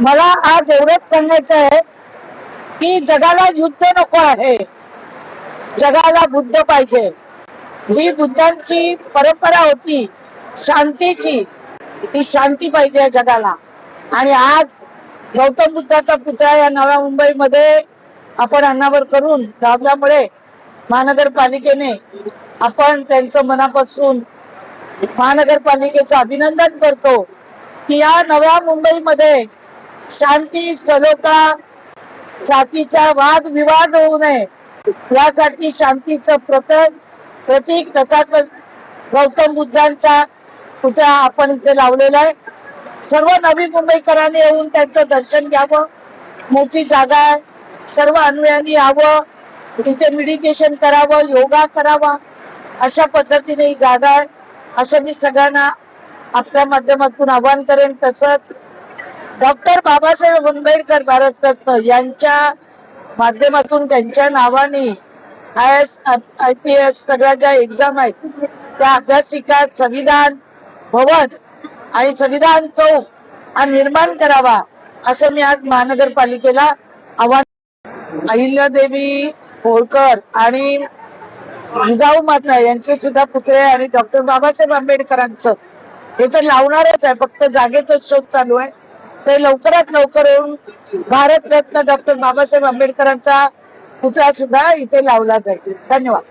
मला आज एवढंच सांगायचं आहे की जगाला युद्ध नको आहे. जगाला बुद्ध पाहिजे. जी बुद्धांची परंपरा होती शांतीची ती शांती पाहिजे जगाला. आणि आज गौतम बुद्धाचा पुतळा या नव्या मुंबईमध्ये आपण अन्नावर करून लावल्यामुळे महानगरपालिकेने आपण त्यांचं मनापासून महानगरपालिकेचं अभिनंदन करतो. की या नव्या मुंबईमध्ये शांती सलोखा जातीचा वाद विवाद होऊ नये यासाठी शांतीचं प्रतक प्रतीक तथा गौतम बुद्धांचा पुतळा आपण इथे लावलेला आहे. सर्व नवी मुंबईकरांनी येऊन त्यांचं दर्शन घ्यावं मोठी जागा आहे. सर्व अन्वयांनी यावं इथे मेडिटेशन करावं योगा करावा अशा पद्धतीने ही जागा आहे. असं मी सगळ्यांना आपल्या माध्यमातून आवाहन करेन. तसंच डॉक्टर बाबासाहेब आंबेडकर भारतरत्न यांच्या माध्यमातून त्यांच्या नावाने I S I P S सगळ्या ज्या एक्झाम आहेत त्या अभ्यासिका संविधान भवन आणि संविधान चौक हा निर्माण करावा असं मी आज महानगरपालिकेला आव्हान अहिल्यादेवी होळकर आणि जिजाऊ माता यांचे सुद्धा पुतळे आणि डॉक्टर बाबासाहेब आंबेडकरांचं हे तर लावणारच आहे. फक्त जागेचा शोध चालू आहे. ते लवकरात लवकर येऊन भारतरत्न डॉक्टर बाबासाहेब आंबेडकरांचा पुतळा सुद्धा इथे लावला जाईल. धन्यवाद.